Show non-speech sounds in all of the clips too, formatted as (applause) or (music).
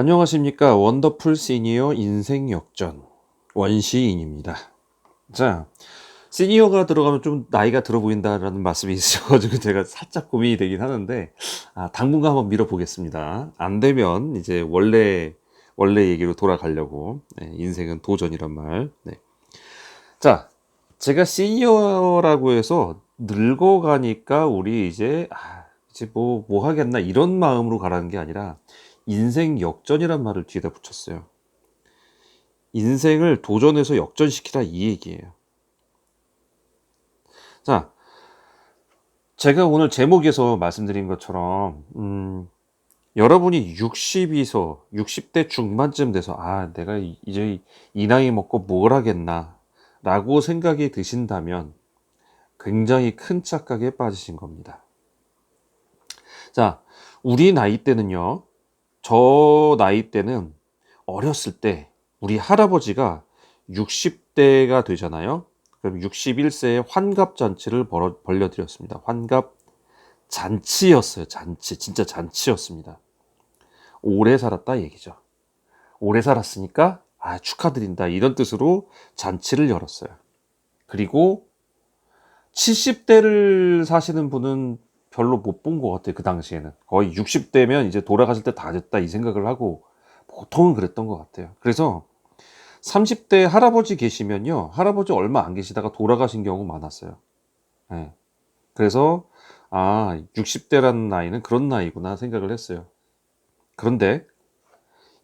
안녕하십니까. 원더풀 시니어 인생 역전 원시인입니다. 자, 시니어가 들어가면 좀 나이가 들어 보인다라는 말씀이 (laughs) 있어가지고 제가 살짝 고민이 되긴 하는데, 아, 당분간 한번 밀어보겠습니다. 안 되면 이제 원래, 원래 얘기로 돌아가려고. 네, 인생은 도전이란 말. 네. 자, 제가 시니어라고 해서 늙어가니까 우리 이제, 아, 이제 뭐, 뭐 하겠나 이런 마음으로 가라는 게 아니라, 인생 역전이란 말을 뒤에다 붙였어요. 인생을 도전해서 역전시키라 이 얘기예요. 자, 제가 오늘 제목에서 말씀드린 것처럼, 음, 여러분이 60이서 60대 중반쯤 돼서, 아, 내가 이- 이제 이 나이 먹고 뭘 하겠나, 라고 생각이 드신다면, 굉장히 큰 착각에 빠지신 겁니다. 자, 우리 나이 때는요, 저 나이 때는 어렸을 때 우리 할아버지가 60대가 되잖아요. 그럼 61세에 환갑 잔치를 벌어, 벌려 드렸습니다. 환갑 잔치였어요. 잔치. 진짜 잔치였습니다. 오래 살았다 얘기죠. 오래 살았으니까 아, 축하드린다. 이런 뜻으로 잔치를 열었어요. 그리고 70대를 사시는 분은 별로 못 본 것 같아요. 그 당시에는. 거의 60대면 이제 돌아가실 때 다 됐다 이 생각을 하고 보통은 그랬던 것 같아요. 그래서 30대 할아버지 계시면요. 할아버지 얼마 안 계시다가 돌아가신 경우 많았어요. 예. 그래서 아, 60대라는 나이는 그런 나이구나 생각을 했어요. 그런데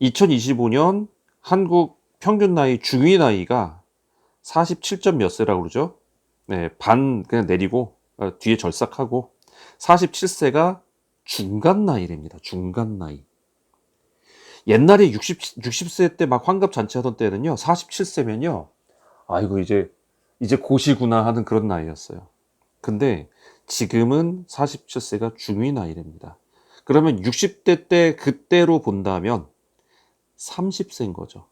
2025년 한국 평균 나이 중위 나이가 47점 몇 세라고 그러죠? 네, 반 그냥 내리고 어, 뒤에 절삭하고 47세가 중간 나이랍니다. 중간 나이. 옛날에 60, 60세 때 막 환갑 잔치 하던 때는요, 47세면요, 아이고, 이제, 이제 고시구나 하는 그런 나이였어요. 근데 지금은 47세가 중위 나이랍니다. 그러면 60대 때 그때로 본다면 30세인 거죠.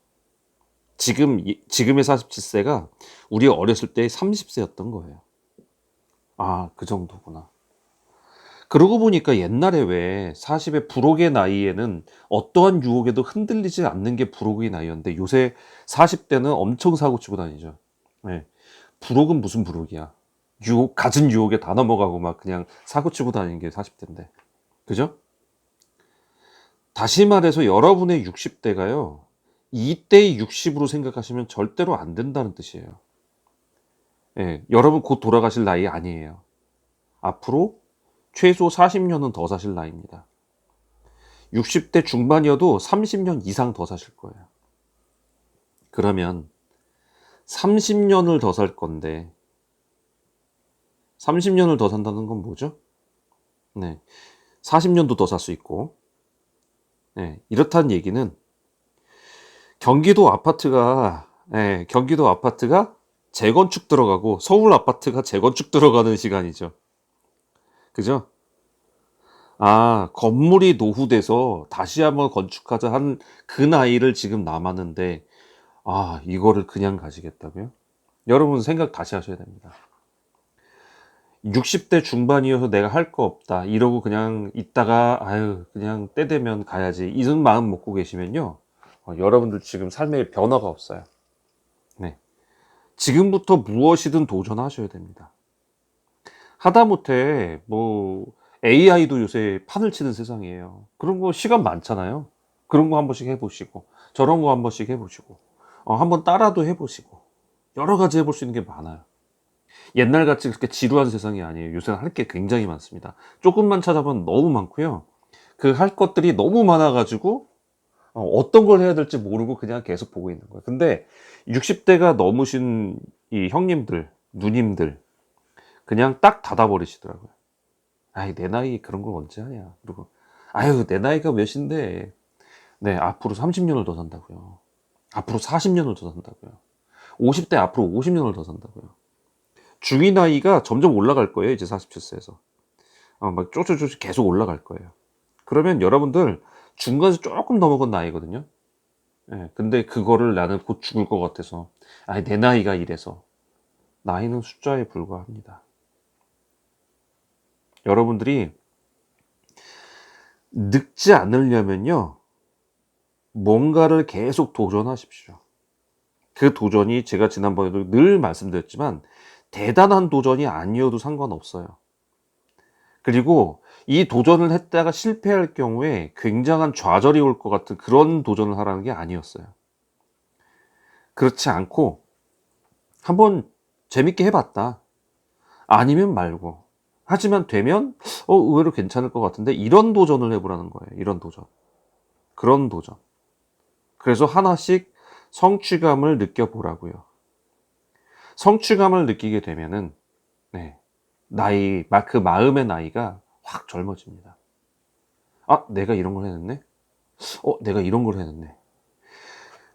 지금, 이- 지금의 47세가 우리 어렸을 때 30세였던 거예요. 아, 그 정도구나. 그러고 보니까 옛날에 왜 40의 불혹의 나이에는 어떠한 유혹에도 흔들리지 않는 게 불혹의 나이였는데 요새 40대는 엄청 사고 치고 다니죠. 네. 불혹은 무슨 불혹이야? 유혹, 갖은 유혹에 다 넘어가고 막 그냥 사고 치고 다니는 게 40대인데. 그죠? 다시 말해서 여러분의 60대가요. 이때의 60으로 생각하시면 절대로 안 된다는 뜻이에요. 예, 여러분 곧 돌아가실 나이 아니에요. 앞으로 최소 40년은 더 사실 나이입니다. 60대 중반이어도 30년 이상 더 사실 거예요. 그러면 30년을 더 살 건데 30년을 더 산다는 건 뭐죠? 네. 40년도 더 살 수 있고 네. 이렇다는 얘기는 경기도 아파트가 네. 경기도 아파트가 재건축 들어가고 서울 아파트가 재건축 들어가는 시간이죠. 그죠? 아, 건물이 노후돼서 다시 한번 건축하자 한 그 나이를 지금 남았는데, 아, 이거를 그냥 가시겠다고요? 여러분 생각 다시 하셔야 됩니다. 60대 중반이어서 내가 할 거 없다. 이러고 그냥 있다가, 아유, 그냥 때 되면 가야지. 이런 마음 먹고 계시면요. 어, 여러분들 지금 삶에 변화가 없어요. 네. 지금부터 무엇이든 도전하셔야 됩니다. 하다못해 뭐 AI도 요새 판을 치는 세상이에요. 그런 거 시간 많잖아요. 그런 거 한 번씩 해보시고 저런 거 한 번씩 해보시고 어, 한번 따라도 해보시고 여러 가지 해볼 수 있는 게 많아요. 옛날 같이 그렇게 지루한 세상이 아니에요. 요새는 할 게 굉장히 많습니다. 조금만 찾아보면 너무 많고요. 그 할 것들이 너무 많아가지고 어, 어떤 걸 해야 될지 모르고 그냥 계속 보고 있는 거예요. 근데 60대가 넘으신 이 형님들, 누님들 그냥 딱 닫아버리시더라고요. 아이, 내 나이 그런 걸 언제 하냐. 그리고, 아유, 내 나이가 몇인데, 네, 앞으로 30년을 더 산다고요. 앞으로 40년을 더 산다고요. 50대 앞으로 50년을 더 산다고요. 중위 나이가 점점 올라갈 거예요, 이제 47세에서. 어, 막 쪼쪼쪼 계속 올라갈 거예요. 그러면 여러분들 중간에서 조금 넘어간 나이거든요. 예, 근데 그거를 나는 곧 죽을 것 같아서, 아니, 내 나이가 이래서. 나이는 숫자에 불과합니다. 여러분들이 늙지 않으려면요. 뭔가를 계속 도전하십시오. 그 도전이 제가 지난번에도 늘 말씀드렸지만 대단한 도전이 아니어도 상관없어요. 그리고 이 도전을 했다가 실패할 경우에 굉장한 좌절이 올 것 같은 그런 도전을 하라는 게 아니었어요. 그렇지 않고 한번 재밌게 해봤다. 아니면 말고. 하지만 되면 어 의외로 괜찮을 것 같은데 이런 도전을 해보라는 거예요. 이런 도전. 그런 도전. 그래서 하나씩 성취감을 느껴보라고요. 성취감을 느끼게 되면은 네, 나이 마- 그 마음의 나이가 확 젊어집니다. 아 내가 이런 걸 해냈네. 어 내가 이런 걸 해냈네.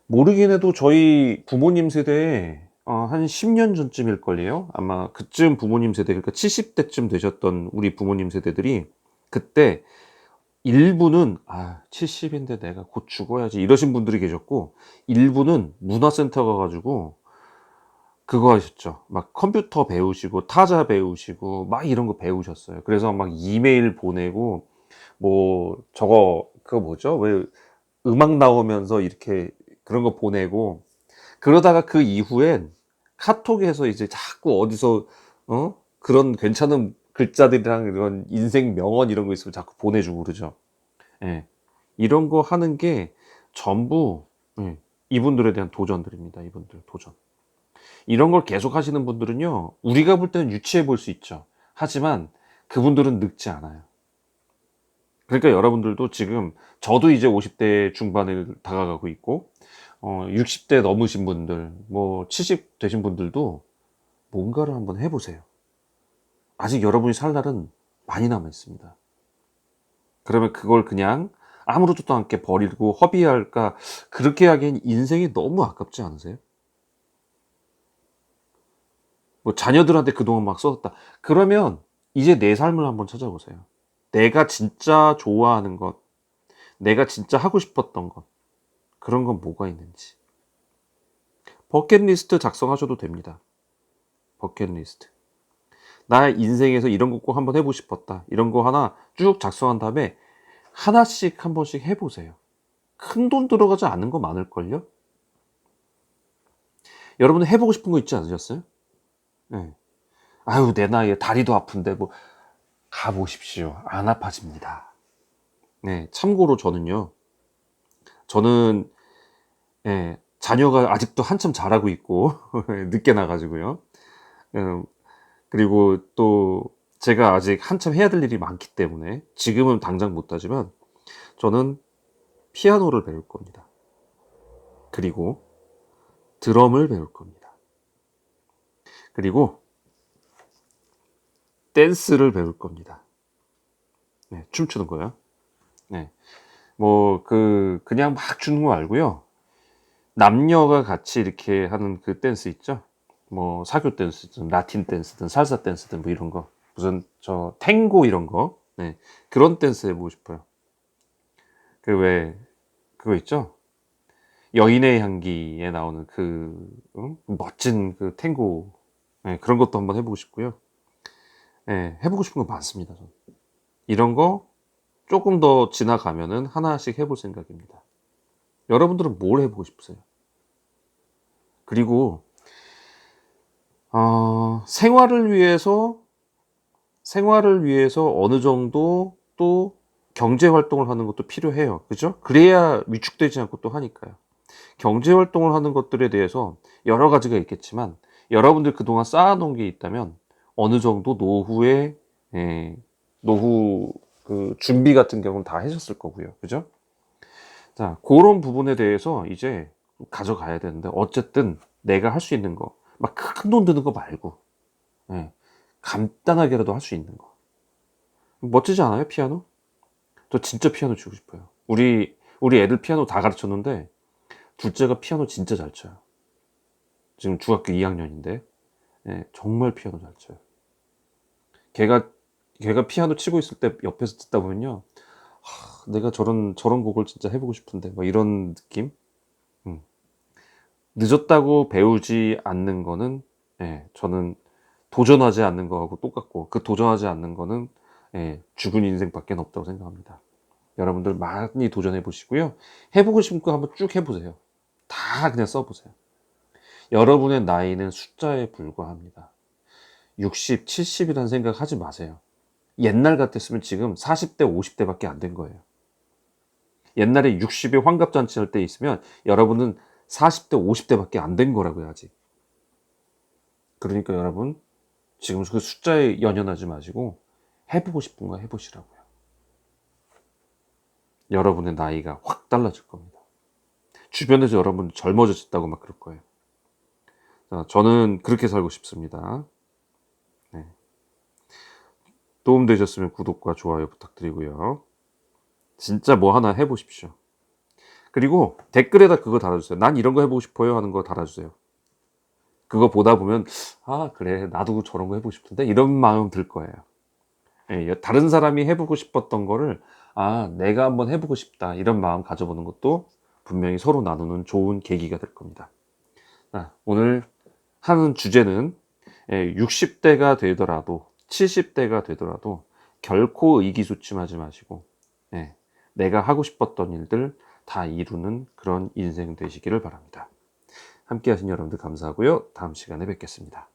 모르긴 해도 저희 부모님 세대에 어, 한 10년 전쯤일 걸요. 아마 그쯤 부모님 세대, 그러니까 70대쯤 되셨던 우리 부모님 세대들이 그때 일부는 아 70인데 내가 곧 죽어야지 이러신 분들이 계셨고 일부는 문화센터 가가지고 그거 하셨죠. 막 컴퓨터 배우시고 타자 배우시고 막 이런 거 배우셨어요. 그래서 막 이메일 보내고 뭐 저거 그거 뭐죠? 왜 음악 나오면서 이렇게 그런 거 보내고 그러다가 그 이후엔 카톡에서 이제 자꾸 어디서 어 그런 괜찮은 글자들이랑 이런 인생 명언 이런 거 있으면 자꾸 보내주고 그러죠. 예. 이런 거 하는 게 전부 예, 이분들에 대한 도전들입니다. 이분들 도전. 이런 걸 계속 하시는 분들은요, 우리가 볼 때는 유치해 볼 수 있죠. 하지만 그분들은 늙지 않아요. 그러니까 여러분들도 지금 저도 이제 50대 중반을 다가가고 있고, 어, 60대 넘으신 분들, 뭐 70 되신 분들도 뭔가를 한번 해보세요. 아직 여러분이 살 날은 많이 남아 있습니다. 그러면 그걸 그냥 아무렇지도 않게 버리고 허비할까 그렇게 하기엔 인생이 너무 아깝지 않으세요? 뭐 자녀들한테 그동안 막 썼다. 그러면 이제 내 삶을 한번 찾아보세요. 내가 진짜 좋아하는 것, 내가 진짜 하고 싶었던 것, 그런 건 뭐가 있는지. 버킷리스트 작성하셔도 됩니다. 버킷리스트. 나 인생에서 이런 거 꼭 한번 해보고 싶었다. 이런 거 하나 쭉 작성한 다음에 하나씩 한 번씩 해보세요. 큰 돈 들어가지 않은 거 많을걸요? 여러분 해보고 싶은 거 있지 않으셨어요? 네. 아유, 내 나이에 다리도 아픈데 뭐, 가보십시오. 안 아파집니다. 네, 참고로 저는요, 저는, 예, 자녀가 아직도 한참 자라고 있고, (laughs) 늦게 나가지고요. 음, 그리고 또 제가 아직 한참 해야 될 일이 많기 때문에 지금은 당장 못하지만 저는 피아노를 배울 겁니다. 그리고 드럼을 배울 겁니다. 그리고 댄스를 배울 겁니다. 네, 춤추는 거요. 네. 뭐, 그, 그냥 막 추는 거 말고요. 남녀가 같이 이렇게 하는 그 댄스 있죠? 뭐 사교 댄스든 라틴 댄스든 살사 댄스든 뭐 이런 거 무슨 저 탱고 이런 거 네, 그런 댄스 해보고 싶어요. 그 왜 그거 있죠? 여인의 향기에 나오는 그 응? 멋진 그 탱고 네, 그런 것도 한번 해보고 싶고요. 네, 해보고 싶은 거 많습니다. 이런 거 조금 더 지나가면은 하나씩 해볼 생각입니다. 여러분들은 뭘 해보고 싶으세요? 그리고 어, 생활을 위해서 생활을 위해서 어느 정도 또 경제 활동을 하는 것도 필요해요. 그죠? 그래야 위축되지 않고 또 하니까요. 경제 활동을 하는 것들에 대해서 여러 가지가 있겠지만 여러분들 그동안 쌓아놓은 게 있다면 어느 정도 노후에 예, 노후 그 준비 같은 경우는 다 하셨을 거고요. 그죠? 자, 그런 부분에 대해서 이제 가져가야 되는데 어쨌든 내가 할 수 있는 거 막 큰 돈 드는 거 말고 예, 간단하게라도 할 수 있는 거 멋지지 않아요 피아노? 저 진짜 피아노 치고 싶어요 우리 우리 애들 피아노 다 가르쳤는데 둘째가 피아노 진짜 잘 쳐요 지금 중학교 2학년인데 예, 정말 피아노 잘 쳐요 걔가 걔가 피아노 치고 있을 때 옆에서 듣다 보면요 하, 내가 저런 저런 곡을 진짜 해보고 싶은데 뭐 이런 느낌 음. 늦었다고 배우지 않는 거는 예, 저는 도전하지 않는 거하고 똑같고 그 도전하지 않는 거는 예, 죽은 인생밖에 없다고 생각합니다. 여러분들 많이 도전해 보시고요. 해보고 싶은 거 한번 쭉 해보세요. 다 그냥 써보세요. 여러분의 나이는 숫자에 불과합니다. 60, 70이라는 생각 하지 마세요. 옛날 같았으면 지금 40대, 50대밖에 안 된 거예요. 옛날에 60에 환갑잔치 할 때 있으면 여러분은 40대, 50대밖에 안 된 거라고요, 아직. 그러니까 여러분, 지금 그 숫자에 연연하지 마시고 해보고 싶은 거 해보시라고요. 여러분의 나이가 확 달라질 겁니다. 주변에서 여러분 젊어졌다고 막 그럴 거예요. 자, 저는 그렇게 살고 싶습니다. 네. 도움되셨으면 구독과 좋아요 부탁드리고요. 진짜 뭐 하나 해보십시오. 그리고 댓글에다 그거 달아주세요. 난 이런 거 해보고 싶어요 하는 거 달아주세요. 그거 보다 보면 아 그래 나도 저런 거 해보고 싶은데 이런 마음 들 거예요. 예, 다른 사람이 해보고 싶었던 거를 아 내가 한번 해보고 싶다 이런 마음 가져보는 것도 분명히 서로 나누는 좋은 계기가 될 겁니다. 아, 오늘 하는 주제는 60대가 되더라도 70대가 되더라도 결코 의기소침하지 마시고 예, 내가 하고 싶었던 일들 다 이루는 그런 인생 되시기를 바랍니다. 함께 하신 여러분들 감사하고요. 다음 시간에 뵙겠습니다.